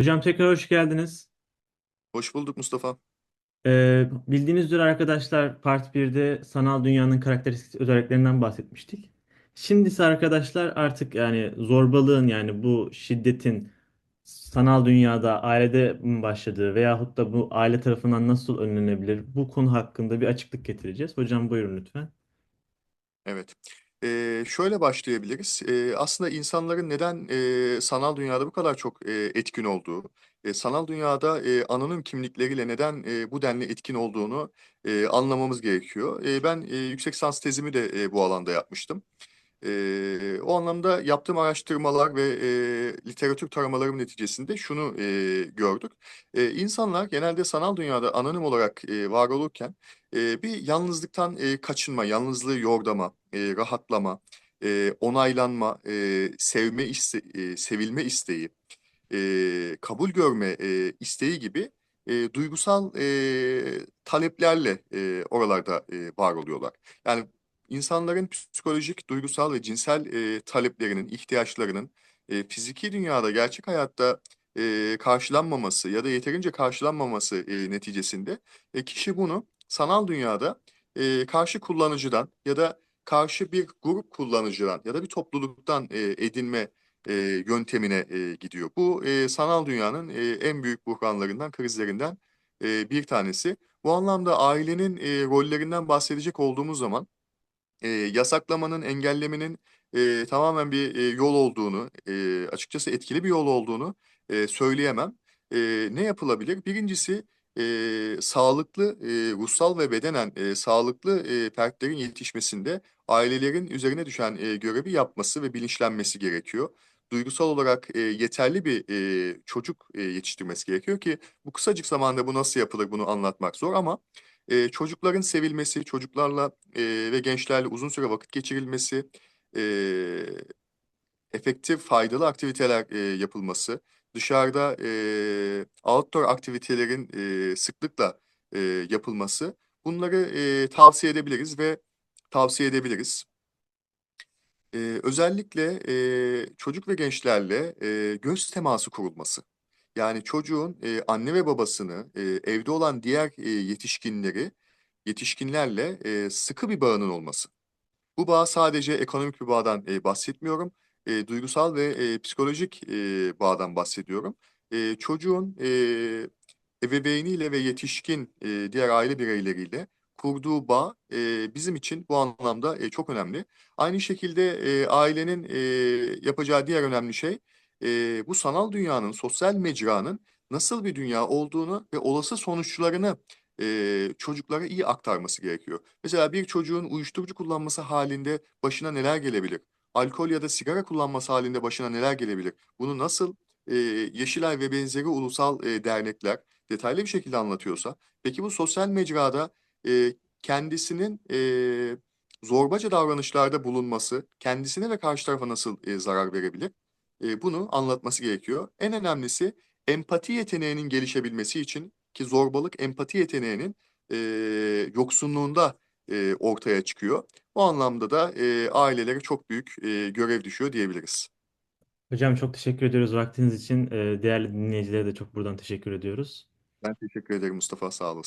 Hocam tekrar hoş geldiniz. Hoş bulduk Mustafa. Ee, bildiğiniz üzere arkadaşlar Part 1'de sanal dünyanın karakteristik özelliklerinden bahsetmiştik. Şimdi ise arkadaşlar artık yani zorbalığın yani bu şiddetin sanal dünyada ailede mi başladığı veyahut da bu aile tarafından nasıl önlenebilir bu konu hakkında bir açıklık getireceğiz. Hocam buyurun lütfen. Evet. Ee, şöyle başlayabiliriz. Ee, aslında insanların neden e, sanal dünyada bu kadar çok e, etkin olduğu, e, sanal dünyada e, anonim kimlikleriyle neden e, bu denli etkin olduğunu e, anlamamız gerekiyor. E, ben e, yüksek lisans tezimi de e, bu alanda yapmıştım. Eee, o anlamda yaptığım araştırmalar ve eee, literatür taramalarım neticesinde şunu eee, gördük. Eee, insanlar genelde sanal dünyada anonim olarak eee, var olurken eee, bir yalnızlıktan eee, kaçınma, yalnızlığı yordama, eee, rahatlama, eee, onaylanma, eee, sevme iste, eee, sevilme isteği, eee, kabul görme eee, isteği gibi eee, duygusal eee, taleplerle eee, oralarda eee, var oluyorlar. Yani insanların psikolojik, duygusal ve cinsel eee, taleplerinin, ihtiyaçlarının eee, fiziki dünyada, gerçek hayatta eee, karşılanmaması ya da yeterince karşılanmaması eee, neticesinde e, kişi bunu sanal dünyada eee, karşı kullanıcıdan ya da karşı bir grup kullanıcıdan ya da bir topluluktan eee, edinme e, yöntemine e, gidiyor. Bu e, sanal dünyanın e, en büyük buhranlarından, krizlerinden e, bir tanesi. Bu anlamda ailenin e, rollerinden bahsedecek olduğumuz zaman e, yasaklamanın, engellemenin e, tamamen bir e, yol olduğunu, e, açıkçası etkili bir yol olduğunu e, söyleyemem. E, ne yapılabilir? Birincisi e, sağlıklı, e, ruhsal ve bedenen e, sağlıklı e, fertlerin yetişmesinde ailelerin üzerine düşen e, görevi yapması ve bilinçlenmesi gerekiyor. Duygusal olarak e, yeterli bir e, çocuk e, yetiştirmesi gerekiyor ki bu kısacık zamanda bu nasıl yapılır bunu anlatmak zor ama e, çocukların sevilmesi, çocuklarla e, ve gençlerle uzun süre vakit geçirilmesi, e, efektif, faydalı aktiviteler e, yapılması, dışarıda e, outdoor aktivitelerin e, sıklıkla e, yapılması, bunları e, tavsiye edebiliriz ve tavsiye edebiliriz. E, özellikle e, çocuk ve gençlerle e, göz teması kurulması. Yani çocuğun e, anne ve babasını, e, evde olan diğer e, yetişkinleri, yetişkinlerle e, sıkı bir bağının olması. Bu bağ sadece ekonomik bir bağdan e, bahsetmiyorum. E, duygusal ve e, psikolojik e, bağdan bahsediyorum. E, çocuğun e, ebeveyniyle ve yetişkin e, diğer aile bireyleriyle kurduğu bağ e, bizim için bu anlamda e, çok önemli. Aynı şekilde e, ailenin e, yapacağı diğer önemli şey e, bu sanal dünyanın, sosyal mecranın nasıl bir dünya olduğunu ve olası sonuçlarını e, çocuklara iyi aktarması gerekiyor. Mesela bir çocuğun uyuşturucu kullanması halinde başına neler gelebilir? Alkol ya da sigara kullanması halinde başına neler gelebilir? Bunu nasıl e, Yeşilay ve benzeri ulusal e, dernekler detaylı bir şekilde anlatıyorsa, peki bu sosyal mecrada e, kendisinin e, zorbaca davranışlarda bulunması, kendisine ve karşı tarafa nasıl e, zarar verebilir? E, bunu anlatması gerekiyor. En önemlisi empati yeteneğinin gelişebilmesi için ki zorbalık empati yeteneğinin e, yoksunluğunda e, ortaya çıkıyor. Bu anlamda da e, ailelere çok büyük e, görev düşüyor diyebiliriz. Hocam çok teşekkür ediyoruz vaktiniz için. Ee, değerli dinleyicilere de çok buradan teşekkür ediyoruz. Ben teşekkür ederim Mustafa, sağ olasın.